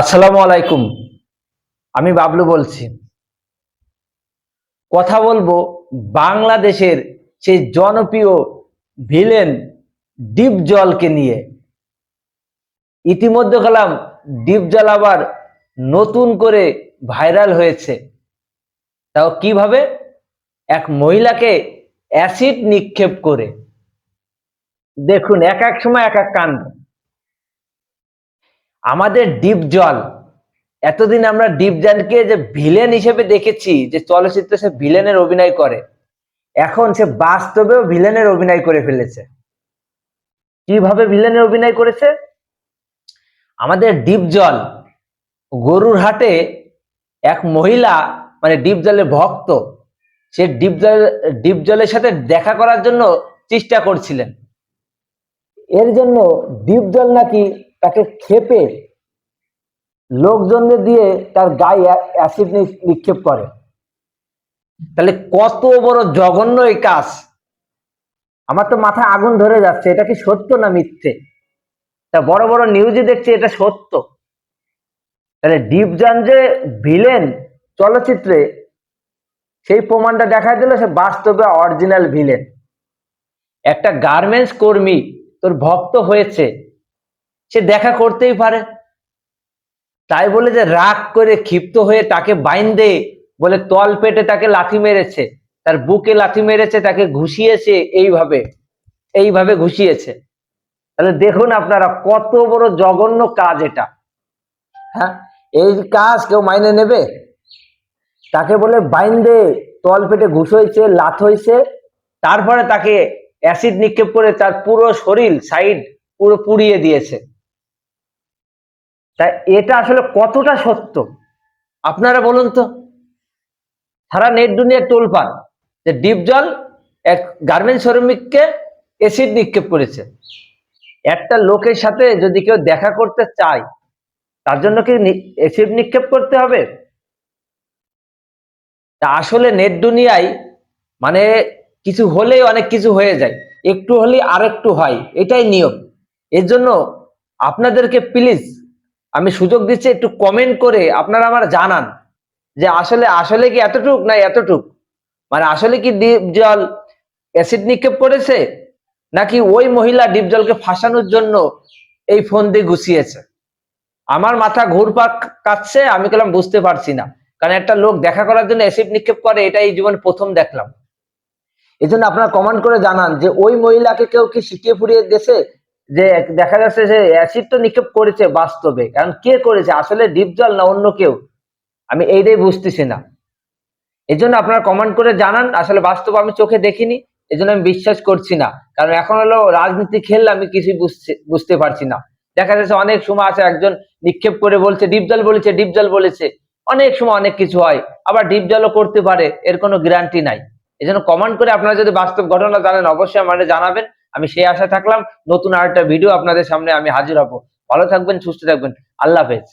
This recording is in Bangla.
আসসালামু আলাইকুম। আমি বাবলু বলছি। কথা বলব বাংলাদেশের সেই জনপ্রিয় ভিলেন ডিপ জলকে নিয়ে। ইতিমধ্যে গেলাম ডিপ জল আবার নতুন করে ভাইরাল হয়েছে। তাও কীভাবে? এক মহিলাকে অ্যাসিড নিক্ষেপ করে। দেখুন, এক এক সময় এক এক কাণ্ড। আমাদের ডিপ জল। এতদিন আমরা ডিপ জলকে যে ভিলেন হিসেবে দেখেছি, যে চলচ্চিত্রে সে ভিলেনের অভিনয় করে, এখন সে বাস্তবেও ভিলেনের অভিনয় করে ফেলেছে। কীভাবে ভিলেনের অভিনয় করেছে? আমাদের ডিপ জল, গরুর হাটে এক মহিলা মানে ডিপ জলের ভক্ত, সে ডিপ জল ডিপ জলের সাথে দেখা করার জন্য চেষ্টা করছিলেন। এর জন্য ডিপ জল নাকি তাকে খেপে লোকজনদের দিয়ে তার গায়ে অ্যাসিড নিক্ষেপ করে। তাহলে কত বড় জঘন্য এই কাজ। আমার তো মাথায় আগুন ধরে যাচ্ছে, এটা কি সত্য না মিথ্যে? তা বড় বড় নিউজে দেখছি এটা সত্য। তাহলে ডিপজান যে ভিলেন চলচ্চিত্রে, সেই প্রমাণটা দেখা দিল সে বাস্তবে অরিজিনাল ভিলেন একটা গার্মেন্টস কর্মী, তোর ভক্ত হয়েছে। সে দেখা করতেই পারে। তাই বলে যে রাগ করে ক্ষিপ্ত হয়ে তাকে বাইন্দে বলে, তল পেটে তাকে লাথি মেরেছে, তার বুকে লাথি মেরেছে, তাকে ঘুষিয়েছে, এইভাবে এইভাবে ঘুষিয়েছে। তাহলে দেখুন আপনারা কত বড় জঘন্য কাজ এটা। হ্যাঁ এই কাজ কেউ মাইনে নেবে? তাকে বলে, বাইন্দে, তল পেটে ঘুষ হয়েছে, লাথ হয়েছে। তারপরে তাকে অ্যাসিড নিক্ষেপ করে তার পুরো শরীর, সাইড পুরো পুড়িয়ে দিয়েছে। তাই এটা আসলে কতটা সত্য? আপনারা বলুন তো। সারা নেট দুনিয়ার টোল পান যে ডিপ জল এক গার্মেন্ট শ্রমিককে এসিড নিক্ষেপ করেছে। একটা লোকের সাথে যদি কেউ দেখা করতে চায়, তার জন্য কি এসিড নিক্ষেপ করতে হবে? তা আসলে নেট দুনিয়ায় মানে কিছু হলেই অনেক কিছু হয়ে যায়। একটু হলেই আরেকটু হয়, এটাই নিয়ম। এর জন্য আপনাদেরকে প্লিজ আমি সুযোগ দিচ্ছি একটু কমেন্ট করে আপনারা আমার জানান যে আসলে আসলে কি এতটুক না এতটুক? মানে আসলে কি ডিপ জল অ্যাসিড নিক্ষেপ করেছে? নাকি ওই মহিলা ডিপ জলকে ফাঁসানোর জন্য এই ফোন দিয়ে ঘুষিয়েছে আমার মাথা ঘুরপাক কাচ্ছে আমি কেলাম বুঝতে পারছি না। কারণ একটা লোক দেখা করার জন্য অ্যাসিড নিক্ষেপ করে, এটা এই জীবনে প্রথম দেখলাম। এই জন্য আপনারা কমেন্ট করে জানান যে ওই মহিলাকে কেউ কি শিখিয়ে ফুরিয়ে গেছে? যে দেখা যাচ্ছে যে অ্যাসিড তো নিক্ষেপ করেছে বাস্তবে। কারণ কে করেছে? আসলে ডিপ জল না অন্য কেউ। আমি এইটাই বুঝতেছি না। এই জন্য আপনারা কমেন্ট করে জানান, আসলে বাস্তব আমি চোখে দেখিনি এই জন্য আমি বিশ্বাস করছি না। কারণ এখন হলো রাজনীতি খেললে আমি কিছুই বুঝতে বুঝতে পারছি না। দেখা যাচ্ছে অনেক সময় আছে একজন নিক্ষেপ করে বলছে ডিপ জল বলেছে ডিপ জল বলেছে। অনেক সময় অনেক কিছু হয়। আবার ডিপ জলও করতে পারে, এর কোনো গ্যারান্টি নাই। এই জন্য কমেন্ট করে আপনারা যদি বাস্তব ঘটনা জানেন, অবশ্যই আমাদের জানাবেন। আমি সেই আশা থাকলাম, নতুন আরেকটা ভিডিও আপনাদের সামনে আমি হাজির হব। ভালো থাকবেন, সুস্থ থাকবেন। আল্লাহ হাফেজ।